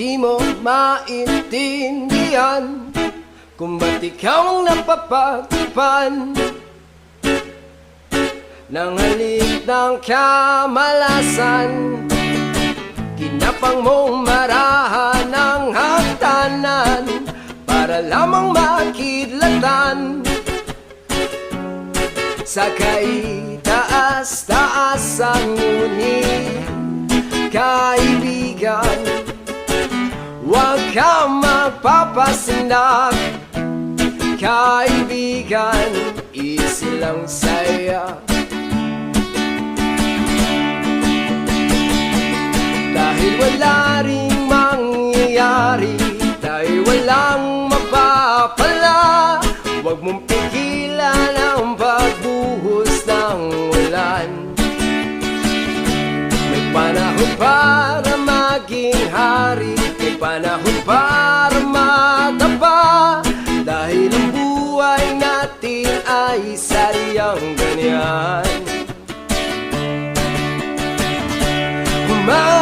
Di mo maintindihan Kung ba't ikaw ang napapagpan Nang halik ng kamalasan Kinapang mong marahan ng hagdanan Para lamang makidlatan. Sa kaitaas-taasan ngunit Kaibigan Huwag kang magpapasindak Kaibigan Easy lang saya Dahil wala ring mangyayari Dahil walang mapapala Huwag mong pigilan ang pagbuhos ng ulan. May panahon para Panahon para matapa Dahil ang buhay natin ay sariyang ganyan. Kumain